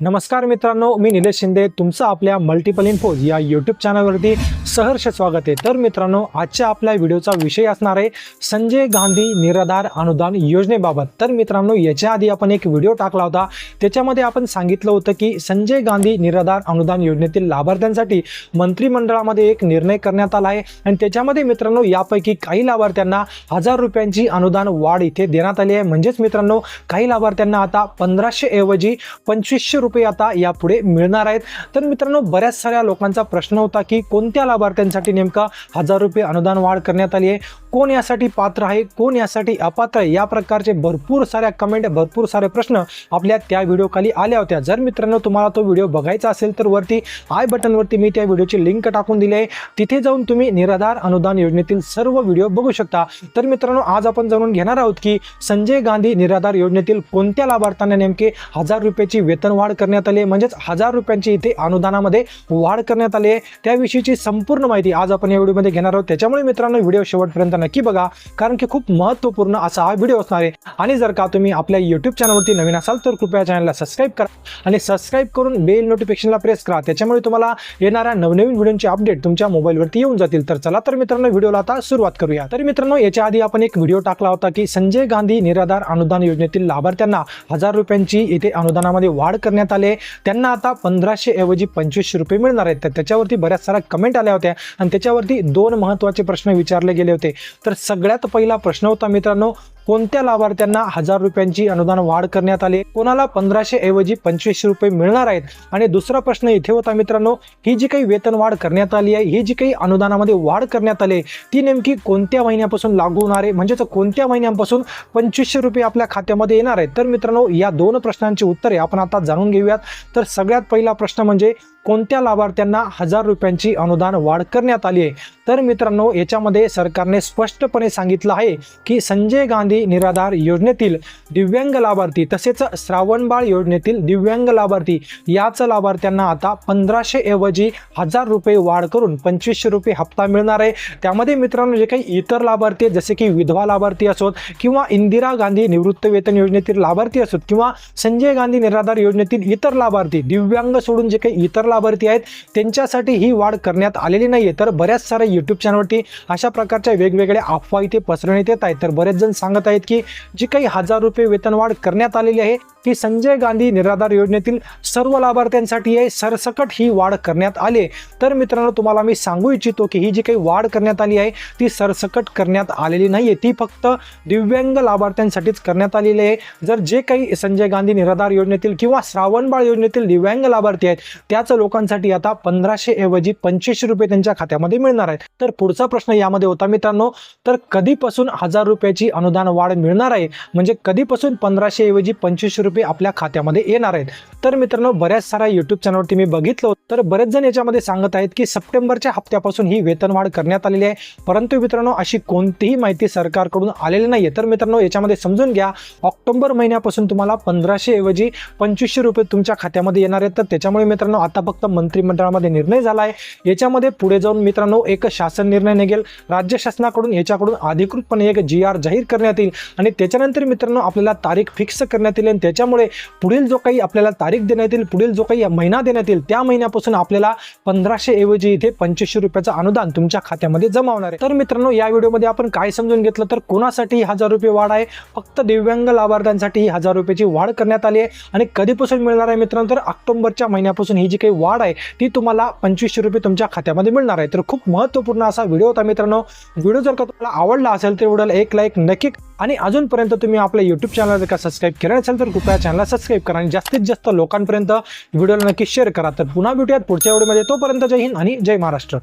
नमस्कार मित्रांनो मी निलेश शिंदे. तुमचं आपल्या मल्टिपल इन्फोज या यूट्यूब चॅनलवरती सहर्ष स्वागत आहे. तर मित्रांनो आजच्या आपल्या व्हिडिओचा विषय असणार आहे संजय गांधी निराधार अनुदान योजनेबाबत. तर मित्रांनो याच्या आधी आपण एक व्हिडिओ टाकला होता. त्याच्यामध्ये आपण सांगितलं होतं की संजय गांधी निराधार अनुदान योजनेतील लाभार्थ्यांसाठी मंत्रिमंडळामध्ये एक निर्णय करण्यात आला आहे. आणि त्याच्यामध्ये मित्रांनो यापैकी काही लाभार्थ्यांना हजार रुपयांची अनुदान वाढ इथे देण्यात आली आहे. म्हणजेच मित्रांनो काही लाभार्थ्यांना आता पंधराशे ऐवजी पंचवीसशे रुपये आता यापुढे मिळणार आहेत. तर मित्रांनो बऱ्याच साऱ्या लोकांचा प्रश्न होता की कोणत्या लाभार्थ्यांसाठी नेमका हजार रुपये अनुदान वाढ करण्यात आली आहे? कोण यासाठी पात्र आहे? कोण यासाठी अपात्र आहे? या प्रकारचे भरपूर साऱ्या कमेंट भरपूर सारे प्रश्न आपल्या त्या व्हिडिओ खाली आल्या होत्या. जर मित्रांनो तुम्हाला तो व्हिडिओ बघायचा असेल तर वरती आय बटनवरती मी त्या व्हिडिओची लिंक टाकून दिली आहे. तिथे जाऊन तुम्ही निराधार अनुदान योजनेतील सर्व व्हिडिओ बघू शकता. तर मित्रांनो आज आपण जाणून घेणार आहोत की संजय गांधी निराधार योजनेतील कोणत्या लाभार्थ्यांना नेमके हजार रुपयाची वेतन वाढ करण्यात आली आहे. म्हणजेच हजार रुपयांची इथे अनुदानामध्ये वाढ करण्यात आली आहे. त्याविषयीची संपूर्ण माहिती आज आपण या व्हिडिओमध्ये घेणार आहोत. त्याच्यामुळे मित्रांनो व्हिडिओ शेवटपर्यंत नक्की बघा कारण की खूप महत्त्वपूर्ण असा हा व्हिडिओ असणार आहे. आणि जर का तुम्ही आपल्या यूट्यूब चॅनलवरती नवीन असाल तर कृपया चॅनलला सबस्क्राईब करा आणि सबस्क्राईब करून बेल नोटिफिकेशनला प्रेस करा. त्याच्यामुळे तुम्हाला येणाऱ्या नवनवीन व्हिडिओचे अपडेट तुमच्या मोबाईलवरती येऊन जातील. तर चला तर मित्रांनो व्हिडिओला आता सुरुवात करूया. तर मित्रांनो याच्या आधी आपण एक व्हिडिओ टाकला होता की संजय गांधी निराधार अनुदान योजनेतील लाभार्थ्यांना हजार रुपयांची इथे अनुदानामध्ये वाढ करण्यात करण्यात आले. त्यांना आता पंधराशे ऐवजी पंचवीसशे रुपये मिळणार आहेत. तर त्याच्यावरती बऱ्याच साऱ्या कमेंट आल्या होत्या. आणि त्याच्यावरती दोन महत्त्वाचे प्रश्न विचारले गेले होते. तर सगळ्यात पहिला प्रश्न होता मित्रांनो कोणत्या लाभार्थ्यांना हजार रुपयांची अनुदान वाढ करण्यात आली? कोणाला पंधराशे ऐवजी पंचवीसशे रुपये मिळणार आहेत? आणि दुसरा प्रश्न इथे होता मित्रांनो ही जी काही वेतन वाढ करण्यात आली आहे ही जी काही अनुदानामध्ये वाढ करण्यात आली आहे, ती नेमकी कोणत्या महिन्यापासून लागू होणार आहे? म्हणजेच कोणत्या महिन्यापासून पंचवीसशे रुपये आपल्या खात्यामध्ये येणार आहेत? तर मित्रांनो या दोन प्रश्नांची उत्तरे आपण आता जाणून घेऊयात. तर सगळ्यात पहिला प्रश्न म्हणजे कोणत्या लाभार्थ्यांना हजार रुपयांची अनुदान वाढ करण्यात आली आहे? तर मित्रांनो याच्यामध्ये सरकारने स्पष्टपणे सांगितलं आहे की संजय गांधी निराधार योजनेतील दिव्यांग लाभार्थी तसेच श्रावणबाळ योजनेतील दिव्यांग लाभार्थी याच लाभार्थ्यांना आता पंधराशे ऐवजी हजार रुपये वाढ करून पंचवीसशे रुपये हप्ता मिळणार आहे. त्यामध्ये मित्रांनो जे काही इतर लाभार्थी आहेत जसे की विधवा लाभार्थी असोत किंवा इंदिरा गांधी निवृत्त वेतन योजनेतील लाभार्थी असोत किंवा संजय गांधी निराधार योजनेतील इतर लाभार्थी दिव्यांग सोडून जे काही इतर लाभार्थी आहेत त्यांच्यासाठी ही वाढ करण्यात आलेली नाही आहे तर बऱ्याच साऱ्या यूट्यूब चॅनलवरती अशा प्रकारच्या वेगवेगळ्या अफवा इथे पसरवण्यात येत आहेत. तर बरेच जण सांगत आहेत की जी काही हजार रुपये वेतनवाढ करण्यात आलेली आहे की संजय गांधी निराधार योजनेतील सर्व लाभार्थ्यांसाठी आहे सरसकट ही वाढ करण्यात आली तर मित्रांनो तुम्हाला मी सांगू इच्छितो की ही जी काही वाढ करण्यात आली आहे ती सरसकट करण्यात आलेली नाही आहे ती फक्त दिव्यांग लाभार्थ्यांसाठीच करण्यात आलेली आहे. जर जे काही संजय गांधी निराधार योजनेतील किंवा श्रावणबाळ योजनेतील दिव्यांग लाभार्थी आहेत त्याच लोकांसाठी आता पंधराशे ऐवजी पंचवीसशे रुपये त्यांच्या खात्यामध्ये मिळणार आहेत. तर पुढचा प्रश्न यामध्ये होता मित्रांनो तर कधीपासून हजार रुपयाची अनुदान वाढ मिळणार आहे? म्हणजे कधीपासून पंधराशे ऐवजी पंचवीसशे रुपये आपल्या खात्यामध्ये येणार आहेत. तर मित्रांनो बऱ्याच साऱ्या युट्यूब चॅनलवरती मी बघितलं तर बरेच जण याच्यामध्ये सांगत आहेत की सप्टेंबरच्या हप्त्यापासून ही वेतन वाढ करण्यात आलेली आहे. परंतु मित्रांनो अशी कोणतीही माहिती सरकारकडून आलेली नाही आहे तर मित्रांनो याच्यामध्ये समजून घ्या ऑक्टोबर महिन्यापासून तुम्हाला पंधराशे ऐवजी पंचवीसशे रुपये तुमच्या खात्यामध्ये येणार आहेत. तर त्याच्यामुळे मित्रांनो आता फक्त मंत्रिमंडळामध्ये निर्णय झाला आहे याच्यामध्ये पुढे जाऊन मित्रांनो एक शासन निर्णय निघेल. राज्य शासनाकडून याच्याकडून अधिकृतपणे एक जी आर जाहीर करण्यात येईल. आणि त्याच्यानंतर मित्रांनो आपल्याला तारीख फिक्स करण्यात येईल. आणि त्याच्या त्याच्यामुळे पुढील जो काही आपल्याला तारीख देण्यात येईल पुढील जो काही महिना देण्यात येईल त्या महिन्यापासून आपल्याला पंधराशे ऐवजी इथे पंचवीसशे रुपयाचं अनुदान तुमच्या खात्यामध्ये जमा होणार आहे. तर मित्रांनो या व्हिडिओमध्ये आपण काय समजून घेतलं? तर कोणासाठी हजार रुपये वाढ आहे? फक्त दिव्यांग लाभार्थ्यांसाठी ही हजार रुपयाची वाढ करण्यात आली आहे. आणि कधीपासून मिळणार आहे मित्रांनो? तर ऑक्टोबरच्या महिन्यापासून ही जी काही वाढ आहे ती तुम्हाला पंचवीसशे रुपये तुमच्या खात्यामध्ये मिळणार आहे. तर खूप महत्त्वपूर्ण असा व्हिडिओ होता मित्रांनो. व्हिडिओ जर का तुम्हाला आवडला असेल तर व्हिडिओला एक लाईक नक्की आणि अजूनपर्यंत तुम्ही आपल्या यूट्यूब चॅनल जर का सबस्क्राईब केलं नसेल तर कृपया चॅनलला सबस्क्राईब करा आणि जास्तीत जास्त लोकांपर्यंत व्हिडिओला नक्की शेअर करा. तर पुन्हा भेटूयात पुढच्या व्हिडिओमध्ये तोपर्यंत जय हिंद आणि जय महाराष्ट्र.